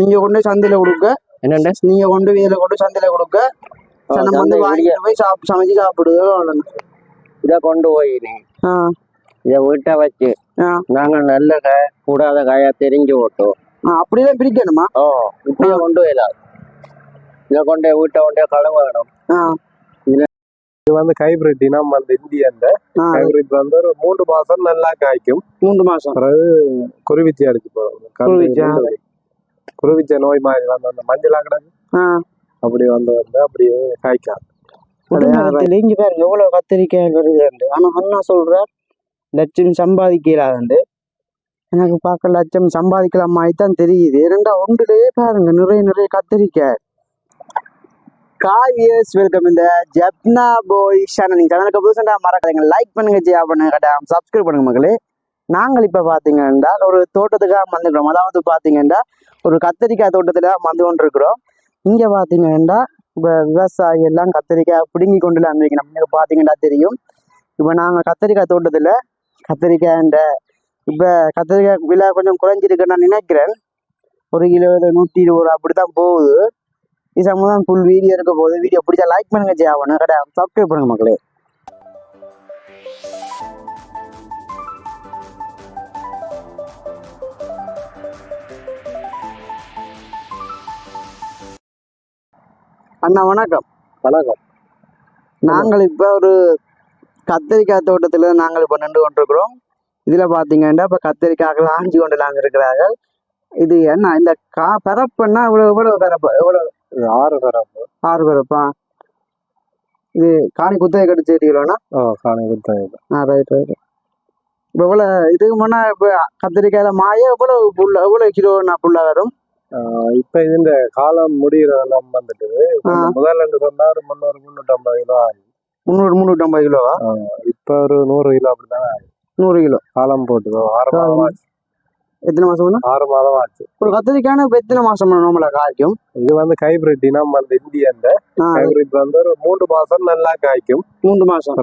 நீங்க கொண்டு சந்தையில கொடுக்க என்னண்ட நீங்க கொண்டு வேலை கொண்டு சந்தையில கொடுக்க சனம் வந்து வாங்கிட்டு போய் சாப் சமைச்சு சாப்பிடுது. இதை கொண்டு போய் ஆ. இதை வீட்டை வச்சு. நாங்க நல்ல காய கூடாத காயா தெரிஞ்சு ஓட்டோம் அப்படிதான் பிரிக்கணுமா? ஓ இப்படியே கொண்டு போயிடலாம். இதை கொண்டு வீட்டை கொண்டே கழுவணும் இது வந்து ஹைபிரிட் இனம் வந்து இந்தியன்ல ஹைபிரிட் வந்து ஒரு மூன்று மாசம் நல்லா காய்க்கும். மூன்று மாசம். குருவிச்சி அடிச்சு போகும் குருவிச்சை, நோய் மாதிரி வந்து அந்த மஞ்சளா கிடக்கு. அப்படி வந்து வந்து அப்படியே காய்க்காது இங்க பாருங்க எவ்வளவு கத்திரிக்காய் வருது ஆனா அண்ணா சொல்ற லட்சம் சம்பாதிக்கலாண்டு எனக்கு பார்க்க லட்சம் சம்பாதிக்கலாம் தான் தெரியுது. இரண்டா ஒன்றுலயே பாருங்க நிறைய நிறைய கத்திரிக்காய். காவியர்ஸ் வெல்கம் இந்த ஜப்னா போய் சேனல். நீங்க சேனலுக்கு புதுசாக மறக்காதீங்க. லைக் பண்ணுங்க ஜியா பண்ணுங்க கட்டாயம். சப்ஸ்கிரைப் பண்ணுங்க மக்களே. நாங்கள் இப்போ பார்த்தீங்கன்னா ஒரு தோட்டத்துக்காக வந்துக்கிறோம் அதாவது பார்த்தீங்கன்னா ஒரு கத்திரிக்காய் தோட்டத்துல வந்து கொண்டிருக்கிறோம் இங்க பாத்தீங்கன்னா இப்போ விவசாயி எல்லாம் கத்திரிக்காய் பிடுங்கி கொண்டு அமைக்கணும் நீங்க பார்த்தீங்கன்னா தெரியும். இப்ப நாங்க கத்திரிக்காய் தோட்டத்துல கத்திரிக்காய்ன்ற இப்போ கத்திரிக்காய் விலை கொஞ்சம் குறைஞ்சிருக்குன்னு நான் நினைக்கிறேன். ஒரு கிலோ நூற்றி இருபது ரூபா அப்படித்தான் போகுது. இது சம்மந்தம் ஃபுல் வீடியோ இருக்க போகுது. வீடியோ பிடிச்சா லைக் பண்ணுங்க ஜியாவனு கடை சப்ஸ்கிரைப் பண்ணுங்க மக்களே. அண்ணா வணக்கம். வணக்கம். நாங்கள் இப்போ ஒரு கத்திரிக்காய் தோட்டத்தில் நாங்கள் இப்போ நின்று கொண்டிருக்கிறோம். இதில் பார்த்தீங்கன்னா இப்போ கத்திரிக்காய்கள் ஆஞ்சி கொண்டு நாங்கள் இருக்கிறார்கள். இது என்ன? இந்த கா பரப்புன்னா இவ்வளோ எவ்வளோ பரப்பு. எவ்வளோ ஆறு தரம் ஆறு பரப்பா? இது காணி குத்தகை கடிச்சு செடிகளோண்ணா ஓ காணி கொடுத்தாங்க ஆ ரைட் ரைட் இப்போ எவ்வளோ இதுக்கு முன்னே இப்போ கத்திரிக்காயில மாய எவ்வளோ புல்ல எவ்வளோ கிலோண்ணா புல்லா வரும்? இப்ப இந்த காலம் முடிகிற எல்லாம் வந்துட்டு. முதல்ல ரெண்டு சொன்னா ஒரு முந்நூறு முந்நூற்றி ஐம்பது கிலோ ஆகும் முந்நூறு முந்நூற்றம்பது கிலோவா? இப்ப ஒரு நூறு கிலோ அப்படிதான் நூறு கிலோ. காலம் போட்டுதோ ஆறு மாதம் ஆச்சு. எத்தனை மாதம்னா ஆறு மாதம் ஆச்சு. ஒரு கத்திரிக்காய்னா இப்போ எத்தனை மாதம் நம்மளை காய்க்கும்? இது வந்து ஹைபிரிட் இனம் வந்து இந்தியன்ல ஆ. ஹைபிரிட் வந்து ஒரு மூன்று மாசம் நல்லா காய்க்கும். மூன்று மாதம்.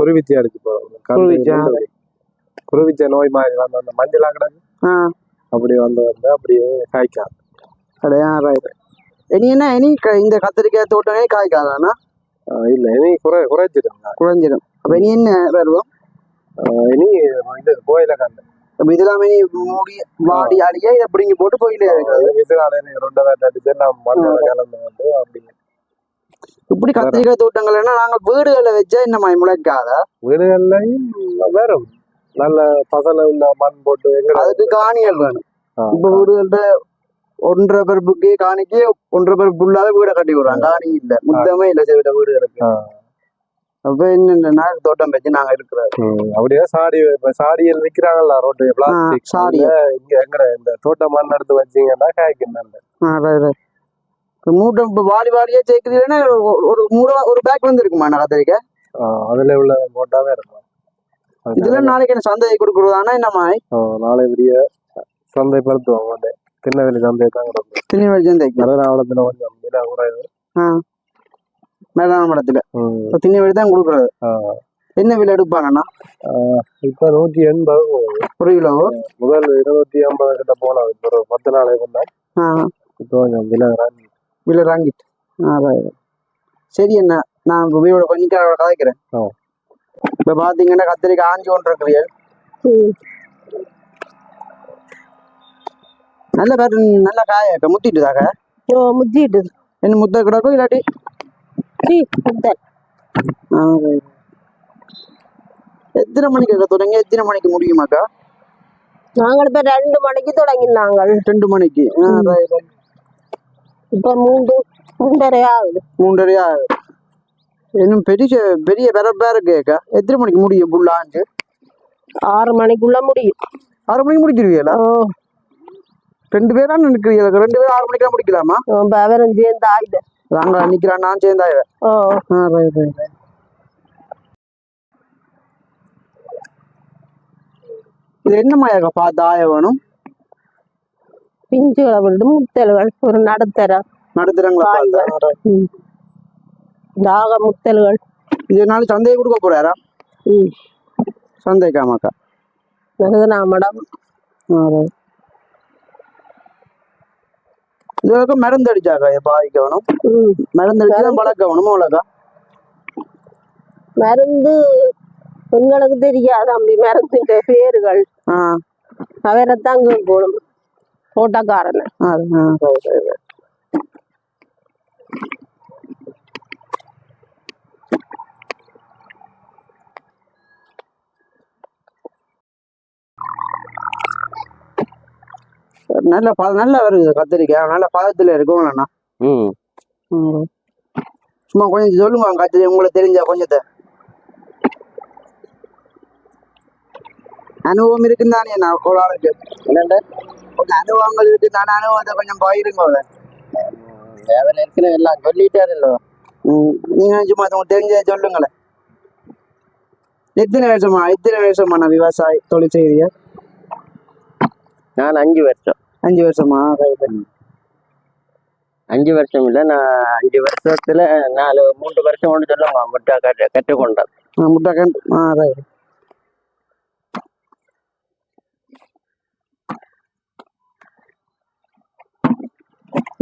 குருவிச்சி அடிச்சு போகும் குருவிச்சை, நோய் மாதிரி வந்து அந்த மஞ்சளா கிடக்கு. அப்படி வந்து வந்து அப்படியே காய்க்காது. கிடையா ரைட் இனி என்ன? இனி க- இந்த கத்திரிக்காய் தோட்டமே காய்க்காதானா ஆஹ் இல்ல இனி குறை குறைச்சிடுங்க குறைஞ்சிடும். அப்போ இனி என்ன வருவோம் ஆஹ் இனி இது கோயில கண்டு. அப்போ இதெல்லாம் இனி மூடி வாடி ஆடியே இதை பிடிங்கி போட்டு கோயிலே வைக்கிறது. விசுகால ரெண்டு பேர் அடிச்சு மண்ணோட கலந்து வந்து அப்படி. இப்படி கத்திரிக்காய் தோட்டங்கள்னா நாங்கள் வீடுகளில் வச்சா இந்த மாதிரி முளைக்காத? வீடுகள்லையும் வரும். நல்ல பசல உள்ள மண் போட்டு அதுக்கு காணிகள் வேணும். இப்போ வீடுகள்ட்ட ஒன்றரை பருப்புக்கு காணிக்கு ஒன்றரை பருப்பு ஃபுல்லாவே வீடை கட்டி விடுறாங்க. காணி இல்ல முத்தமே இல்ல சில வீடுகளுக்கு. அப்ப நாள் தோட்டம் வச்சு நாங்க இருக்கிறோம் அப்படியே சாடி சாடியில் விக்கிறாங்கல்ல ரோட்டு பிளாஸ்டிக். சாடி. இங்க எங்கட இந்த தோட்ட மண் எடுத்து வச்சீங்கன்னா இப்போ மூட்டை இப்போ வாடி வாடியே சேர்க்குறீங்கன்னா ஒரு மூட ஒரு பேக் வந்து இருக்குமா நான் கத்திரிக்காய் ஆஹ் அதுல உள்ள போட்டாவே இருக்கும். இதுல நாளைக்கு என்ன சந்தை கொடுக்குறதானா என்ன மாதிரி ஆஹ் நாளை விடிய சந்தைப்படுத்துவோம் வந்து திருநெல்வேலி சந்தை தான் கிடக்கும் திருநெல்வேலி சந்தைக்கு? மதுராவளத்துல கொஞ்சம் விலை குறைவு மேலான மடத்துல திருநெல்வேலி தான் கொடுக்குறது. என்ன விலை எடுப்பாங்கண்ணா இப்ப நூத்தி எண்பது ஒரு கிலோ? முதல் இருநூத்தி ஐம்பது கிட்ட போனது இப்ப ஒரு பத்து நாளைக்கு முன்னாடி இப்போ கொஞ்சம் விலை இறங்கி. விலை வாங்கிட்டு. சரி என்ன? நான் கொஞ்சம் கதைக்கிறேன் ஆ. இப்போ பார்த்தீங்கன்னா கத்திரிக்காய் ஆஞ்சி கொண்டு இருக்கிறீர்கள் நல்ல பேர் நல்ல காய முத்திட்டுதாக்க? ஓ முத்திட்டு. என்ன முத்த கிடக்கும் இல்லாட்டி. எத்தனை மணிக்கு தொடங்கி? எத்தனை மணிக்கு முடியுமாக்கா? நாங்கள் இப்ப ரெண்டு மணிக்கு தொடங்கினாங்க ரெண்டு மணிக்கு. இப்ப மூன்று மூன்றரை ஆகுது. மூன்றரையா இன்னும் பெரிய பெரிய பிறப்பா இருக்கேக்கா எத்தனை மணிக்கு முடியும் புல்லா ஆஞ்சு ஆறு மணிக்குள்ள முடியும். ஆறு மணிக்கு முடிச்சிருவீங்களா? ரெண்டு பேரா நிற்கிறீங்க ரெண்டு பேரும் ஆறு மணிக்கெல்லாம் முடிக்கலாமா? விவரம் சேர்ந்து ஆயுத நாங்க நிக்கிறேன் நான் சேர்ந்தாயிரம் ஓ ஆ. ரைட் ரைட் இது என்ன மாயாக்கா பார்த்து ஆய வேணும்? பிஞ்சுகளை விட்டு முத்தல்கள் ஒரு நடுத்தர நடத்துறாங்களா தாக முத்தல்கள் இது நாள் சந்தையை கொடுக்க போறாரா? ம். சந்தைக்காமாக்கா நகுதனா மடம் ஆ ரைட் இதுக்கு மருந்து அடிச்சாக்கா பாதிக்கணும் ம். மருந்து அடிச்சு தான் பழக்கணும் அவ்வளோக்கா? மருந்து எங்களுக்கு தெரியாது அப்படி மருந்துன்ற பேர்கள் அவரைத்தான் கேட்கணும் தோட்டக்காரனை நல்ல ப நல்ல வருது கத்திரிக்காய் நல்ல பதத்துல இருக்கும் இல்லைண்ணா. ம். சும்மா கொஞ்சம் சொல்லுங்க கத்திரி உங்களுக்கு தெரிஞ்ச கொஞ்சத்தை. அனுபவம் இருக்குன்னு தானே நான் ஒரு ஆளுக்கு என்னண்ட? கொஞ்சம் அனுபவங்கள் இருக்கு தானே அனுபவத்தை கொஞ்சம் பயிருங்க. அதில் இருக்கிற எல்லாம் சொல்லிட்டாருல்லோ ம். நீங்க சும்மா உங்களுக்கு தெரிஞ்சதை சொல்லுங்களேன். எத்தனை வருஷமா எத்தனை வருஷமா நான் விவசாயி தொழில் செய்றீங்க? நான் அஞ்சு வருஷம். அஞ்சு வருஷமா? அஞ்சு வருஷம் இல்லை நான் அஞ்சு வருஷத்துல நாலு மூன்று வருஷம் கொண்டு சொல்லுங்க முட்டை கற்று கற்றுக்கொண்டேன் முட்டை கண் ஆ ரைட்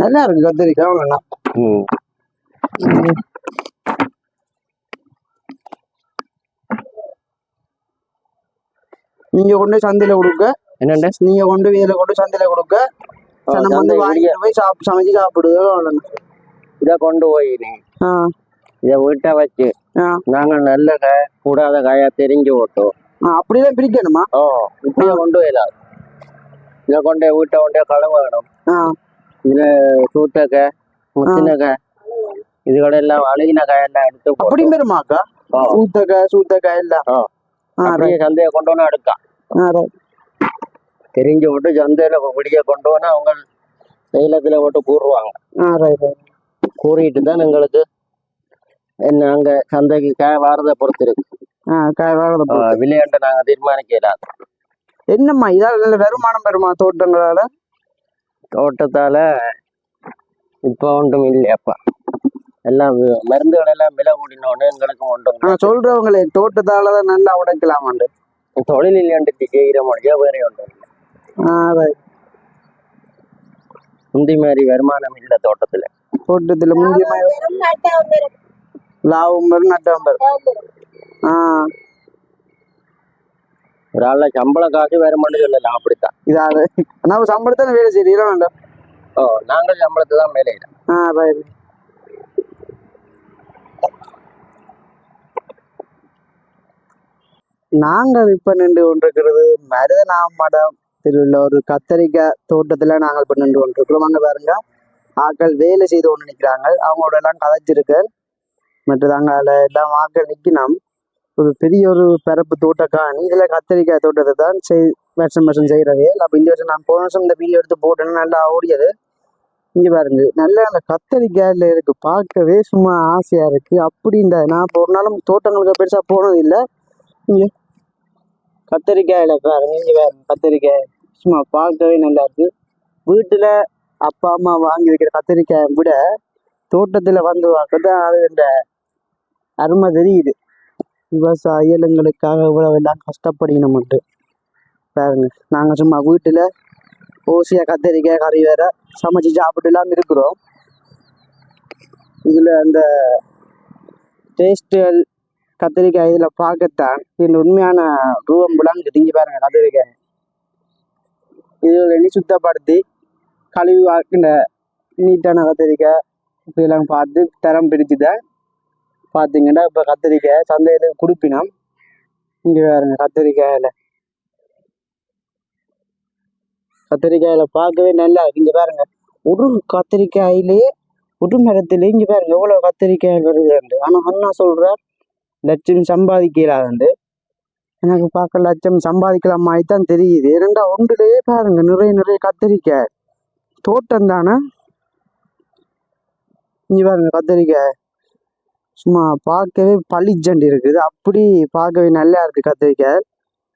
நல்லா இருக்கு கத்திரிக்காய் அவ்வளோண்ணா ம். நீங்க கொண்டு சந்தையில கொடுக்க என்னண்ட? நீங்க கொண்டு வேலை கொண்டு சந்தையில கொடுக்க? நம்ம வந்து வாங்கிட்டு போய் சாப் சமைச்சு சாப்பிடுது இதை கொண்டு போய் நீ இதை வீட்டை வச்சு. ஆ. நாங்கள் நல்ல காய கூடாத காயா தெரிஞ்சு ஓட்டோம் அப்படிதான் பிரிக்கணுமா? ஓ இப்படியே கொண்டு போயிடலாம். இதை கொண்டு வீட்டை கொண்டே கழுவ வேணும். ஆ. இதில் சூட்டக்க முத்தினக்க இதுகளெல்லாம் அழுகின காயெல்லாம் எடுத்து அப்படி பெருமாக்கா சூத்தக்காய் சூத்தக்காய் எல்லாம். அப்படியே சந்தையை கொண்டு வந்து ரைட் தெரிஞ்சு விட்டு சந்தையில பிடிக்க கொண்டு போனா அவங்க தைலத்துல போட்டு கூறுவாங்க. கூறிட்டு தான் எங்களுக்கு என்ன அங்க சந்தைக்கு காய் வாரதை பொறுத்து இருக்கு ஆ காய் வாழை ஆ, விலையாண்ட நாங்க தீர்மானிக்கலாம் என்னம்மா இதால வருமானம் பெறுமா தோட்டங்களால? தோட்டத்தால இப்ப ஒன்றும் இல்லையாப்பா. எல்லாம் மருந்துகள் எல்லாம் விலை கூடினோன்னு எங்களுக்கு ஒன்றும் நான் சொல்றவங்களே தோட்டத்தால தான் நல்லா உடைக்கலாமாண்டு? தொழில் இல்லையாண்டு செய்கிற முடியா வேற ஒன்றும் இல்லை. முந்தி மாதிரி வருமானம் இல்லை தோட்டத்துல. தோட்டத்துல முந்தியமா லாபம் பெறும் நட்டம் ஆ. ஒரு ஆள்ல சம்பள காசு வருமானு சொல்லலாம் அப்படித்தான். இதால நான் சம்பளத்தான வேலை செய்யறீங்களா வேண்டாம். ஓ நாங்கள் சம்பளத்தை தான் மேலே ஆ ரைட் நாங்கள் இப்ப நின்று கொண்டிருக்கிறது மருதநாமடம். உள்ள ஒரு கத்தரிக்காய் தோட்டத்தில் நாங்கள் இப்போ நின்று கொண்டிருக்கிறோம். அங்கே பாருங்க ஆட்கள் வேலை செய்து கொண்டு நிற்கிறாங்க அவங்களோட எல்லாம் கதைச்சிருக்கு மற்ற அங்க எல்லாம் ஆட்கள் நிற்கணும் ஒரு பெரிய ஒரு பரப்பு தோட்டக்காணி. இதில் கத்தரிக்காய் தோட்டத்தை தான் செய் வருஷம் வருஷம் செய்யறது. அப்போ இந்த வருஷம் நான் போன வருஷம் இந்த வீடியோ எடுத்து போட்டேன்னா நல்லா ஓடியது. இங்கே பாருங்க நல்லா அந்த கத்தரிக்காயில் இருக்கு. பார்க்கவே சும்மா ஆசையாக இருக்குது அப்படி இந்த நான் இப்போ ஒரு நாளும் தோட்டங்களுக்கு பெருசாக போனது இல்ல. இங்க பாருங்க இங்கே பாருங்க கத்தரிக்காய். சும்மா பார்க்கவே நல்லா இருக்கு. வீட்டில் அப்பா அம்மா வாங்கி வைக்கிற கத்திரிக்காயை விட தோட்டத்தில் வந்து பார்க்கதான் அது இந்த அருமை தெரியுது. விவசாயிகளுக்காக இவ்வளவு எல்லாம் கஷ்டப்படணும் மட்டும் பாருங்க நாங்கள் சும்மா வீட்டில் ஓசியாக கத்திரிக்காய் கறி வேற சமைச்சு சாப்பிட்டுலாம் இருக்கிறோம். இதில் அந்த டேஸ்ட்டுகள் கத்திரிக்காய் இதில் பார்க்கத்தான். இதில் உண்மையான ரூபம் விளங்குது இங்க பாருங்க கத்திரிக்காய். இதுல சுத்தப்படுத்தி கழுவி வாக்கின நீட்டான கத்திரிக்காய் இதெல்லாம் பார்த்து தரம் பிரித்து தான் பார்த்தீங்கன்னா இப்போ கத்திரிக்காய் சந்தையில கொடுப்பினோம். இங்க பாருங்க கத்திரிக்காயில. கத்திரிக்காயில பார்க்கவே நல்லா இங்கே இங்க பாருங்க ஒரு கத்திரிக்காயிலேயே ஒரு மரத்திலே இங்க பாருங்க எவ்வளவு கத்திரிக்காய் வருது ஆனால் அண்ணா சொல்கிறார் லட்சம் சம்பாதிக்கலாண்டு எனக்கு பார்க்க லட்சம் சம்பாதிக்கலாம்? மாதிரி தான் தெரியுது. ஏனெண்டா ஒன்றுலேயே பாருங்க நிறைய நிறைய கத்திரிக்காய் தோட்டம் தானே? இங்கே பாருங்க கத்திரிக்காய் சும்மா பார்க்கவே பளிச்சண்டு இருக்குது. அப்படி பார்க்கவே நல்லா இருக்குது கத்திரிக்காய்